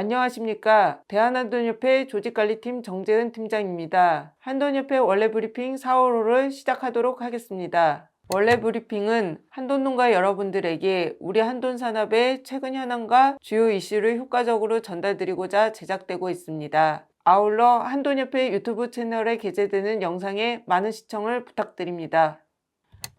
안녕하십니까. 대한한돈협회 조직관리팀 정재은 팀장입니다. 한돈협회 원래 브리핑 4월 5를 시작하도록 하겠습니다. 원래 브리핑은 한돈농가 여러분들에게 우리 한돈 산업의 최근 현황과 주요 이슈를 효과적으로 전달드리고자 제작되고 있습니다. 아울러 한돈협회 유튜브 채널에 게재되는 영상에 많은 시청을 부탁드립니다.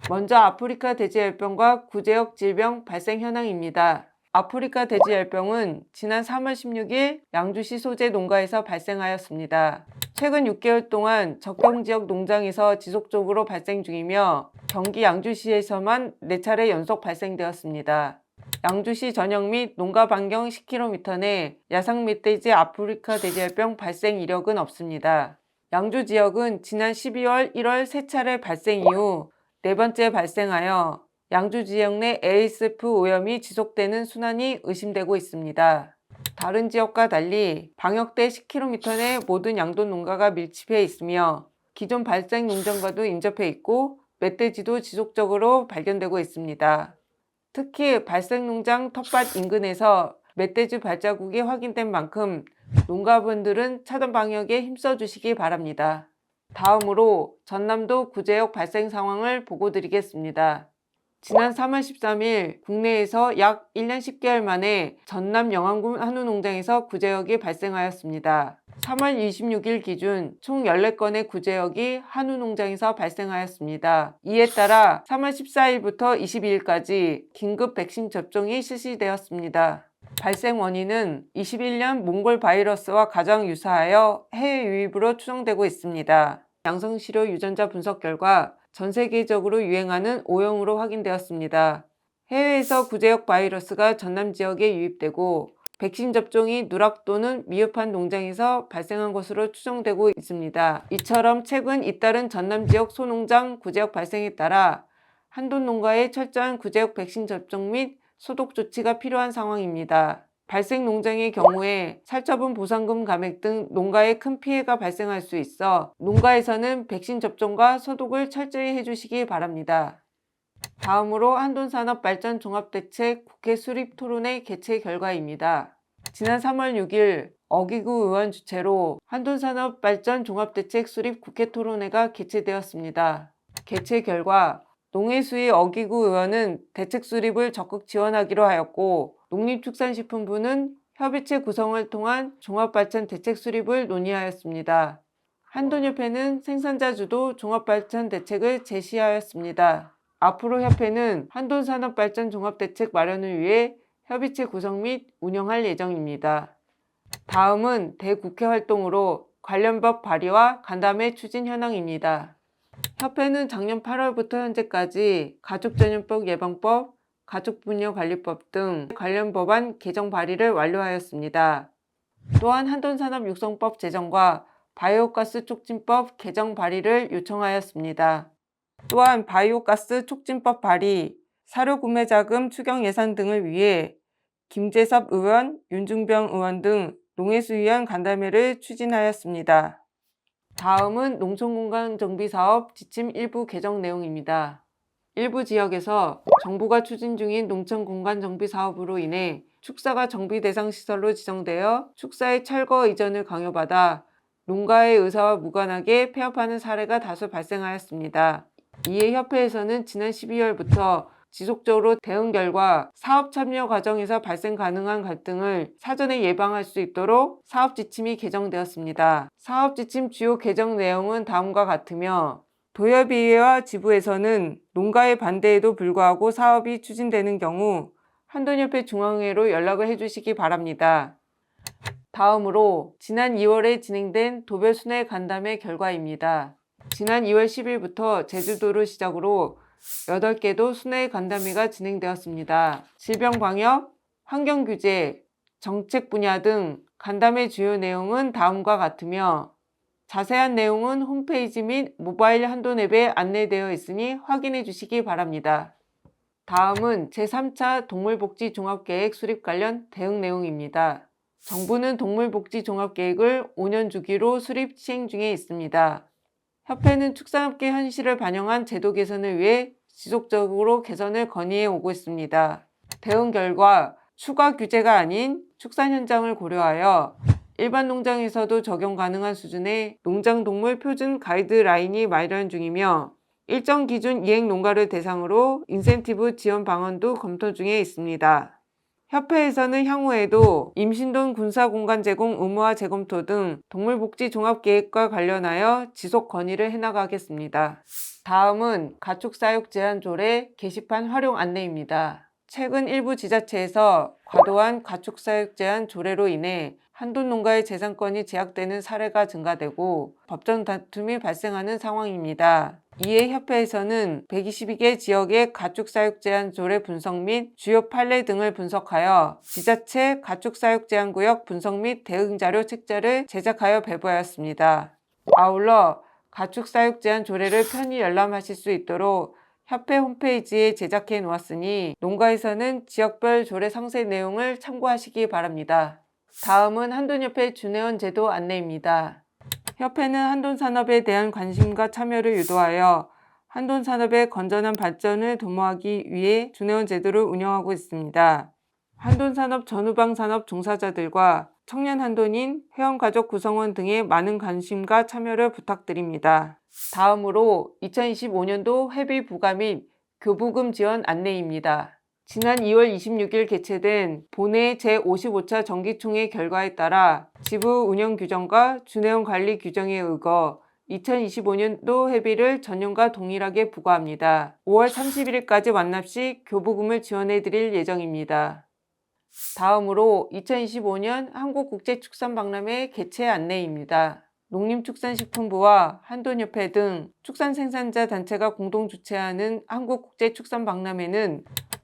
먼저 아프리카 돼지열병과 구제역 질병 발생 현황입니다. 아프리카 돼지열병은 지난 3월 16일 양주시 소재 농가에서 발생하였습니다. 최근 6개월 동안 적경 지역 농장에서 지속적으로 발생 중이며 경기 양주시에서만 4차례 연속 발생되었습니다. 양주시 전역 및 농가 반경 10km 내 야상 멧돼지 아프리카 돼지열병 발생 이력은 없습니다. 양주 지역은 지난 12월 1월 3차례 발생 이후 네 번째 발생하여 양주 지역 내 ASF 오염이 지속되는 순환이 의심되고 있습니다. 다른 지역과 달리 방역대 10km 내 모든 양돈 농가가 밀집해 있으며 기존 발생 농장과도 인접해 있고 멧돼지도 지속적으로 발견되고 있습니다. 특히 발생 농장 텃밭 인근에서 멧돼지 발자국이 확인된 만큼 농가분들은 차단 방역에 힘써 주시기 바랍니다. 다음으로 전남도 구제역 발생 상황을 보고 드리겠습니다. 지난 3월 13일 국내에서 약 1년 10개월 만에 전남 영암군 한우 농장에서 구제역이 발생하였습니다. 3월 26일 기준 총 14건의 구제역이 한우 농장에서 발생하였습니다. 이에 따라 3월 14일부터 22일까지 긴급 백신 접종이 실시되었습니다. 발생 원인은 21년 몽골 바이러스와 가장 유사하여 해외 유입으로 추정되고 있습니다. 양성시료 유전자 분석 결과 전 세계적으로 유행하는 O형으로 확인되었습니다. 해외에서 구제역 바이러스가 전남 지역에 유입되고 백신 접종이 누락 또는 미흡한 농장에서 발생한 것으로 추정되고 있습니다. 이처럼 최근 잇따른 전남 지역 소농장 구제역 발생에 따라 한돈 농가의 철저한 구제역 백신 접종 및 소독 조치가 필요한 상황입니다. 발생 농장의 경우에 살처분 보상금 감액 등 농가에 큰 피해가 발생할 수 있어 농가에서는 백신 접종과 소독을 철저히 해주시기 바랍니다. 다음으로 한돈산업발전 종합대책 국회 수립 토론회 개최 결과입니다. 지난 3월 6일 어기구 의원 주최로 한돈산업발전 종합대책 수립 국회 토론회가 개최되었습니다. 개최 결과 농해수의 어기구 의원은 대책 수립을 적극 지원하기로 하였고 농림축산식품부는 협의체 구성을 통한 종합발전 대책 수립을 논의하였습니다. 한돈협회는 생산자 주도 종합발전 대책을 제시하였습니다. 앞으로 협회는 한돈산업발전 종합대책 마련을 위해 협의체 구성 및 운영할 예정입니다. 다음은 대국회 활동으로 관련 법 발의와 간담회 추진 현황입니다. 협회는 작년 8월부터 현재까지 가족전염병 예방법, 가족분여관리법 등 관련 법안 개정 발의를 완료하였습니다. 또한 한돈산업 육성법 제정과 바이오가스 촉진법 개정 발의를 요청하였습니다. 또한 바이오가스 촉진법 발의, 사료 구매 자금 추경 예산 등을 위해 김재섭 의원, 윤중병 의원 등 농해수위원 간담회를 추진하였습니다. 다음은 농촌공간정비사업 지침 일부 개정 내용입니다. 일부 지역에서 정부가 추진 중인 농촌 공간 정비 사업으로 인해 축사가 정비 대상 시설로 지정되어 축사의 철거 이전을 강요받아 농가의 의사와 무관하게 폐업하는 사례가 다수 발생하였습니다. 이에 협회에서는 지난 12월부터 지속적으로 대응 결과 사업 참여 과정에서 발생 가능한 갈등을 사전에 예방할 수 있도록 사업 지침이 개정되었습니다. 사업 지침 주요 개정 내용은 다음과 같으며 도협의회와 지부에서는 농가의 반대에도 불구하고 사업이 추진되는 경우 한돈협회 중앙회로 연락을 해주시기 바랍니다. 다음으로 지난 2월에 진행된 도별 순회 간담회 결과입니다. 지난 2월 10일부터 제주도를 시작으로 8개도 순회 간담회가 진행되었습니다. 질병 방역, 환경 규제, 정책 분야 등 간담회 주요 내용은 다음과 같으며 자세한 내용은 홈페이지 및 모바일 한돈 앱에 안내되어 있으니 확인해 주시기 바랍니다. 다음은 제3차 동물복지 종합계획 수립 관련 대응 내용입니다. 정부는 동물복지 종합계획을 5년 주기로 수립 시행 중에 있습니다. 협회는 축산업계 현실을 반영한 제도 개선을 위해 지속적으로 개선을 건의해 오고 있습니다. 대응 결과 추가 규제가 아닌 축산 현장을 고려하여 일반 농장에서도 적용 가능한 수준의 농장동물 표준 가이드라인이 마련 중이며 일정 기준 이행 농가를 대상으로 인센티브 지원 방안도 검토 중에 있습니다. 협회에서는 향후에도 임신돈 군사 공간 제공 의무화 재검토 등 동물복지 종합계획과 관련하여 지속 건의를 해나가겠습니다. 다음은 가축사육 제한 조례 게시판 활용 안내입니다. 최근 일부 지자체에서 과도한 가축사육 제한 조례로 인해 한돈 농가의 재산권이 제약되는 사례가 증가되고 법정 다툼이 발생하는 상황입니다. 이에 협회에서는 122개 지역의 가축사육 제한 조례 분석 및 주요 판례 등을 분석하여 지자체 가축사육 제한 구역 분석 및 대응 자료 책자를 제작하여 배부하였습니다. 아울러 가축사육 제한 조례를 편히 열람하실 수 있도록 협회 홈페이지에 제작해 놓았으니 농가에서는 지역별 조례 상세 내용을 참고하시기 바랍니다. 다음은 한돈협회 준회원 제도 안내입니다. 협회는 한돈 산업에 대한 관심과 참여를 유도하여 한돈 산업의 건전한 발전을 도모하기 위해 준회원 제도를 운영하고 있습니다. 한돈 산업 전후방 산업 종사자들과 청년 한돈인 회원가족 구성원 등의 많은 관심과 참여를 부탁드립니다. 다음으로 2025년도 회비 부과 및 교부금 지원 안내입니다. 지난 2월 26일 개최된 본회 제55차 정기총회 결과에 따라 지부 운영 규정과 준회원 관리 규정에 의거 2025년도 회비를 전년과 동일하게 부과합니다. 5월 31일까지 완납 시 교부금을 지원해 드릴 예정입니다. 다음으로 2025년 한국국제축산박람회 개최 안내입니다. 농림축산식품부와 한돈협회 등 축산생산자 단체가 공동 주최하는 한국국제축산박람회는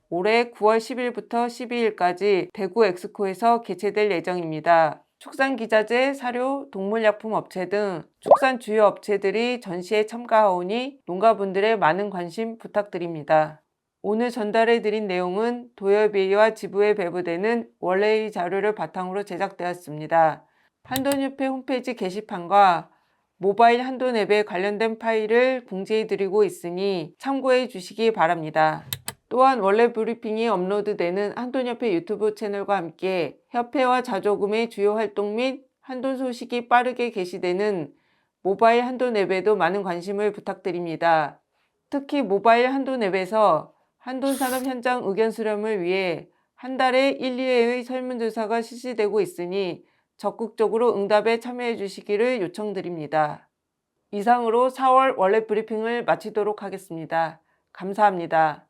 올해 9월 10일부터 12일까지 대구 엑스코에서 개최될 예정입니다. 축산기자재, 사료, 동물약품 업체 등 축산 주요 업체들이 전시에 참가하오니 농가분들의 많은 관심 부탁드립니다. 오늘 전달해 드린 내용은 도여비와 지부에 배부되는 원래의 자료를 바탕으로 제작되었습니다. 한돈협회 홈페이지 게시판과 모바일 한돈 앱에 관련된 파일을 공지해 드리고 있으니 참고해 주시기 바랍니다. 또한 원래 브리핑이 업로드되는 한돈협회 유튜브 채널과 함께 협회와 자조금의 주요 활동 및 한돈 소식이 빠르게 게시되는 모바일 한돈 앱에도 많은 관심을 부탁드립니다. 특히 모바일 한돈 앱에서 한돈 산업 현장 의견 수렴을 위해 한 달에 1, 2회의 설문조사가 실시되고 있으니 적극적으로 응답에 참여해 주시기를 요청드립니다. 이상으로 4월 원래 브리핑을 마치도록 하겠습니다. 감사합니다.